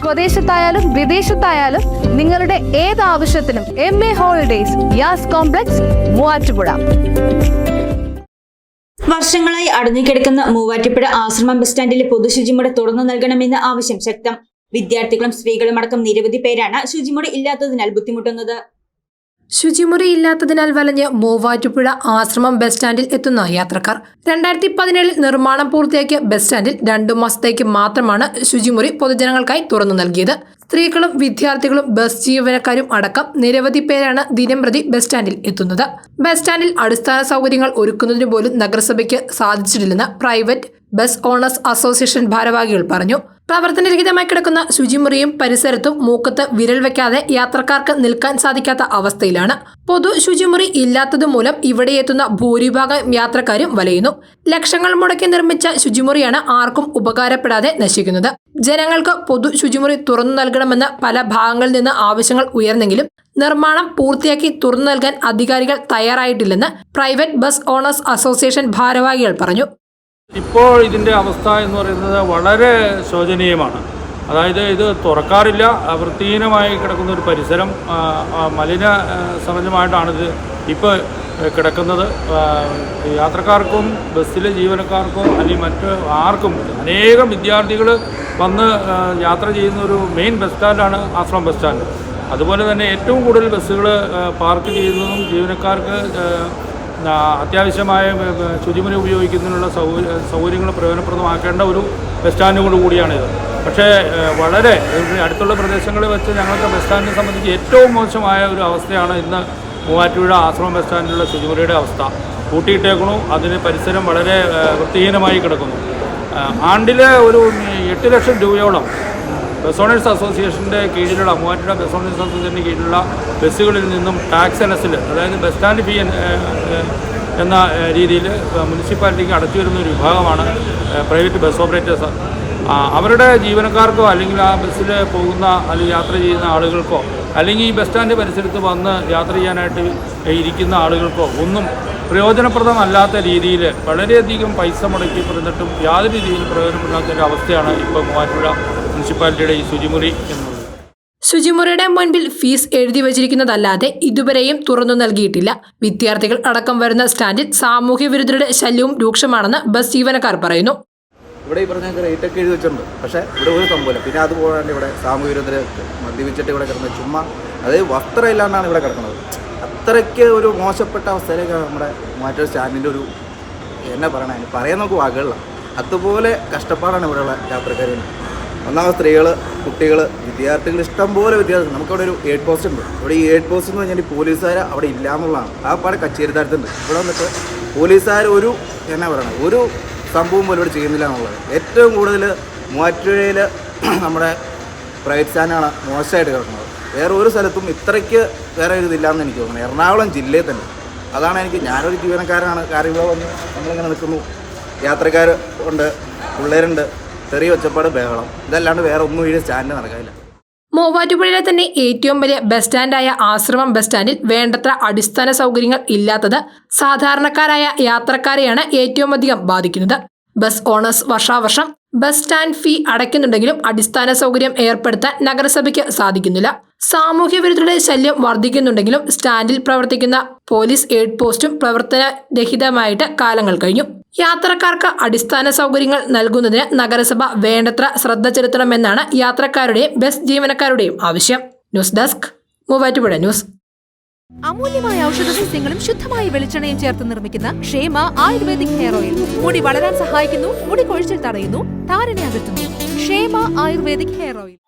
സ്വദേശത്തായാലും വിദേശത്തായാലും നിങ്ങളുടെ ഏത് ആവശ്യത്തിനും M A holidays Yas complex Muvattupuzha. വർഷങ്ങളായി അടഞ്ഞുകിടക്കുന്ന മൂവാറ്റുപുഴ ആശ്രമം ബസ് സ്റ്റാൻഡിലെ പൊതുശുചിമുറി തുറന്നു നൽകണമെന്ന ആവശ്യം ശക്തം. വിദ്യാർത്ഥികളും സ്ത്രീകളും അടക്കം നിരവധി പേരാണ് ശുചിമുറി ഇല്ലാത്തതിനാൽ ബുദ്ധിമുട്ടുന്നത്. ശുചിമുറി ഇല്ലാത്തതിനാൽ വലഞ്ഞ് മൂവാറ്റുപുഴ ആശ്രമം ബസ് സ്റ്റാൻഡിൽ എത്തുന്ന യാത്രക്കാർ. രണ്ടായിരത്തി പതിനേഴിൽ നിർമ്മാണം പൂർത്തിയാക്കിയ ബസ് സ്റ്റാൻഡിൽ രണ്ടു മാസത്തേക്ക് മാത്രമാണ് ശുചിമുറി പൊതുജനങ്ങൾക്കായി തുറന്നു നൽകിയത്. സ്ത്രീകളും വിദ്യാർത്ഥികളും ബസ് ജീവനക്കാരും അടക്കം നിരവധി പേരാണ് ദിനംപ്രതി ബസ് സ്റ്റാൻഡിൽ എത്തുന്നത്. ബസ് സ്റ്റാൻഡിൽ അടിസ്ഥാന സൗകര്യങ്ങൾ ഒരുക്കുന്നതിന് പോലും നഗരസഭയ്ക്ക് സാധിച്ചിട്ടില്ലെന്ന് പ്രൈവറ്റ് ബസ് ഓണേഴ്സ് അസോസിയേഷൻ ഭാരവാഹികൾ പറഞ്ഞു. പ്രവർത്തനരഹിതമായി കിടക്കുന്ന ശുചിമുറിയും പരിസരത്തും മൂക്കത്ത് വിരൽ വെക്കാതെ യാത്രക്കാർക്ക് നിൽക്കാൻ സാധിക്കാത്ത അവസ്ഥയിലാണ്. പൊതു ശുചിമുറി ഇല്ലാത്തതുമൂലം ഇവിടെ എത്തുന്ന ഭൂരിഭാഗം യാത്രക്കാരും വലയുന്നു. ലക്ഷങ്ങൾ മുടക്കി നിർമ്മിച്ച ശുചിമുറിയാണ് ആർക്കും ഉപകാരപ്പെടാതെ നശിക്കുന്നത്. ജനങ്ങൾക്ക് പൊതു ശുചിമുറി തുറന്നു നൽകണമെന്ന് പല ഭാഗങ്ങളിൽ നിന്ന് ആവശ്യങ്ങൾ ഉയർന്നെങ്കിലും നിർമ്മാണം പൂർത്തിയാക്കി തുറന്നു നൽകാൻ അധികാരികൾ തയ്യാറായിട്ടില്ലെന്ന് പ്രൈവറ്റ് ബസ് ഓണേഴ്സ് അസോസിയേഷൻ ഭാരവാഹികൾ പറഞ്ഞു. ഇപ്പോൾ ഇതിന്റെ അവസ്ഥ എന്ന് പറയുന്നത് വളരെ ശോചനീയമാണ്. അതായത് ഇത് തുറക്കാറില്ല വൃത്തിഹീനമായി കിടക്കുന്ന ഒരു പരിസരം മലിന ആ, ഇത് ഇപ്പോൾ കിടക്കുന്നത്. യാത്രക്കാർക്കും ബസ്സിലെ ജീവനക്കാർക്കും അല്ലെങ്കിൽ മറ്റ് ആർക്കും അനേകം വിദ്യാർത്ഥികൾ വന്ന് യാത്ര ചെയ്യുന്ന ഒരു മെയിൻ ബസ് സ്റ്റാൻഡാണ് ആശ്രമം ബസ് സ്റ്റാൻഡ്. അതുപോലെ തന്നെ ഏറ്റവും കൂടുതൽ ബസ്സുകൾ പാർക്ക് ചെയ്യുന്നതും ജീവനക്കാർക്ക് അത്യാവശ്യമായ ശുചിമുറി ഉപയോഗിക്കുന്നതിനുള്ള സൗകര്യ സൗകര്യങ്ങൾ പ്രയോജനപ്രദമാക്കേണ്ട ഒരു ബസ് സ്റ്റാൻഡുകൾ കൂടി കൂടിയാണിത്. പക്ഷേ വളരെ അടുത്തുള്ള പ്രദേശങ്ങളിൽ വെച്ച് ഞങ്ങൾക്ക് ബസ് സ്റ്റാൻഡിനെ സംബന്ധിച്ച് ഏറ്റവും മോശമായ ഒരു അവസ്ഥയാണ് ഇന്ന് മൂവാറ്റുപുഴ ആശ്രമം ബസ് സ്റ്റാൻഡിലുള്ള ശുചിമുറിയുടെ അവസ്ഥ. കൂട്ടിയിട്ടേക്കണു അതിന് പരിസരം വളരെ വൃത്തിഹീനമായി കിടക്കുന്നു. ആണ്ടിലെ ഒരു എട്ട് ലക്ഷം രൂപയോളം ബസ് അസോസിയേഷന്റെ കീഴിലുള്ള മൂവാറ്റുപുഴ ബസ് അസോസിയേഷന്റെ കീഴിലുള്ള ബസ്സുകളിൽ നിന്നും ടാക്സ് എനസിൽ അതായത് ബസ് സ്റ്റാൻഡ് ഫീ എന്ന, രീതിയിൽ മുനിസിപ്പാലിറ്റിക്ക് അടച്ചു വരുന്ന ഒരു വിഭാഗമാണ് പ്രൈവറ്റ് ബസ് ഓപ്പറേറ്റേഴ്സ്. അവരുടെ ജീവനക്കാർക്കോ അല്ലെങ്കിൽ ആ ബസ്സിൽ പോകുന്ന അല്ലെങ്കിൽ യാത്ര ചെയ്യുന്ന ആളുകൾക്കോ അല്ലെങ്കിൽ ഈ ബസ് സ്റ്റാൻഡ് പരിസരത്ത് വന്ന് യാത്ര ചെയ്യാനായിട്ട് ഇരിക്കുന്ന ആളുകൾക്കോ ഒന്നും പ്രയോജനപ്രദമല്ലാത്ത രീതിയിൽ വളരെയധികം പൈസ മുടക്കി പറഞ്ഞിട്ടും യാതൊരു രീതിയിലും പ്രയോജനപ്പെടാത്ത ഒരു അവസ്ഥയാണ് ഇപ്പോൾ മൂവാറ്റുപുഴ മുനിസിപ്പാലിറ്റിയുടെ ഈ ശുചിമുറി എന്നുള്ളത്. ശുചിമുറിയുടെ മുൻപിൽ ഫീസ് എഴുതി വച്ചിരിക്കുന്നതല്ലാതെ ഇതുവരെയും തുറന്നു നൽകിയിട്ടില്ല. വിദ്യാർത്ഥികൾ അടക്കം വരുന്ന സ്റ്റാൻഡിൽ സാമൂഹ്യ വിരുദ്ധരുടെ ശല്യവും രൂക്ഷമാണെന്ന് ബസ് ജീവനക്കാർ പറയുന്നു. ഇവിടെ ഈ പറഞ്ഞ റേറ്റ് ഒക്കെ എഴുതി വെച്ചിട്ടുണ്ട്. പക്ഷേ ഇവിടെ ഒരു സംഭവമില്ല പിന്നെ അത് പോകാണ്ട് ഇവിടെ സാമൂഹ്യ വിരുദ്ധര് മദ്യപിച്ചിട്ട് ഇവിടെ കിടന്നത് ചുമ്മാ അതായത് വസ്ത്രം ഇല്ലാണ്ടാണ് ഇവിടെ കിടക്കുന്നത്. അത്രയ്ക്ക് ഒരു മോശപ്പെട്ട അവസ്ഥയിലേക്കാണ് നമ്മുടെ മാറ്റൊരു സ്റ്റാൻഡിന്റെ ഒരു എന്നാ പറയണേ പറയാൻ നമുക്ക് വാക്കുകളില്ല അതുപോലെ കഷ്ടപ്പാടാണ് ഇവിടെയുള്ള യാത്രക്കാർ ഒന്നാമത് സ്ത്രീകൾ കുട്ടികൾ വിദ്യാർത്ഥികൾ ഇഷ്ടം പോലെ വിദ്യാർത്ഥികൾ. നമുക്കവിടെ ഒരു എയ്ഡ് പോസ്റ്റ് ഉണ്ട്. ഇവിടെ ഈ എയ്ഡ് പോസ്റ്റ് എന്ന് പറഞ്ഞാൽ പോലീസുകാർ അവിടെ ഇല്ല എന്നുള്ളതാണ്. ആ പാടെ കച്ചേരി താരത്തുണ്ട് ഇവിടെ വന്നിട്ട് പോലീസുകാർ ഒരു എന്നാ പറയണം ഒരു സംഭവം പോലും ഇവിടെ ചെയ്യുന്നില്ല എന്നുള്ളത്. ഏറ്റവും കൂടുതൽ മൂവാറ്റുപുഴയിൽ നമ്മുടെ പ്രൈവറ്റ് സ്റ്റാൻഡാണ് മോശമായിട്ട് കിടക്കുന്നത്. വേറെ ഒരു സ്ഥലത്തും ഇത്രയ്ക്ക് വേറെ ഇതില്ലാന്ന് എനിക്ക് തോന്നുന്നത് എറണാകുളം ജില്ലയിൽ തന്നെ. അതാണ് എനിക്ക് ഞാനൊരു ജീവനക്കാരനാണ്. കാര്യം വന്ന് നമ്മളിങ്ങനെ നിൽക്കുന്നു. യാത്രക്കാർ ഉണ്ട് പിള്ളേരുണ്ട്. ചെറിയ ഒച്ചപ്പാട് ബഹളം. ഇതല്ലാണ്ട് വേറെ ഒന്നും ഈ സ്റ്റാൻഡിൽ നടക്കാനില്ല. മൂവാറ്റുപുഴയിലെ തന്നെ ഏറ്റവും വലിയ ബസ് സ്റ്റാൻഡായ ആശ്രമം ബസ് സ്റ്റാൻഡിൽ വേണ്ടത്ര അടിസ്ഥാന സൗകര്യങ്ങൾ ഇല്ലാത്തത് സാധാരണക്കാരായ യാത്രക്കാരെയാണ് ഏറ്റവും അധികം ബാധിക്കുന്നത്. ബസ് ഓണേഴ്സ് വർഷാവർഷം ബസ് സ്റ്റാൻഡ് ഫീ അടയ്ക്കുന്നുണ്ടെങ്കിലും അടിസ്ഥാന സൗകര്യം ഏർപ്പെടുത്താൻ നഗരസഭയ്ക്ക് സാധിക്കുന്നില്ല. സാമൂഹ്യ വിരുദ്ധരുടെ ശല്യം വർദ്ധിക്കുന്നുണ്ടെങ്കിലും സ്റ്റാൻഡിൽ പ്രവർത്തിക്കുന്ന പോലീസ് എയ്ഡ് പോസ്റ്റും പ്രവർത്തനരഹിതമായിട്ട് കാലങ്ങൾ കഴിഞ്ഞു. യാത്രക്കാർക്ക് അടിസ്ഥാന സൗകര്യങ്ങൾ നൽകുന്നതിന് നഗരസഭ വേണ്ടത്ര ശ്രദ്ധ ചെലുത്തണമെന്നാണ് യാത്രക്കാരുടെയും ബസ് ജീവനക്കാരുടെയും ആവശ്യം. News desk Muvattupuzha news. അമൂല്യമായ ഔഷധ സസ്യങ്ങളും ശുദ്ധമായ വെളിച്ചെണ്ണയും ചേർത്ത് നിർമ്മിക്കുന്ന ക്ഷേമ ആയുർവേദിക് ഹെയർ ഓയിൽ. മുടി വളരാൻ സഹായിക്കുന്നു മുടി കൊഴിച്ചിൽ തടയുന്നു താരനെ അകറ്റുന്നു. ക്ഷേമ ആയുർവേദിക് ഹെയർ ഓയിൽ.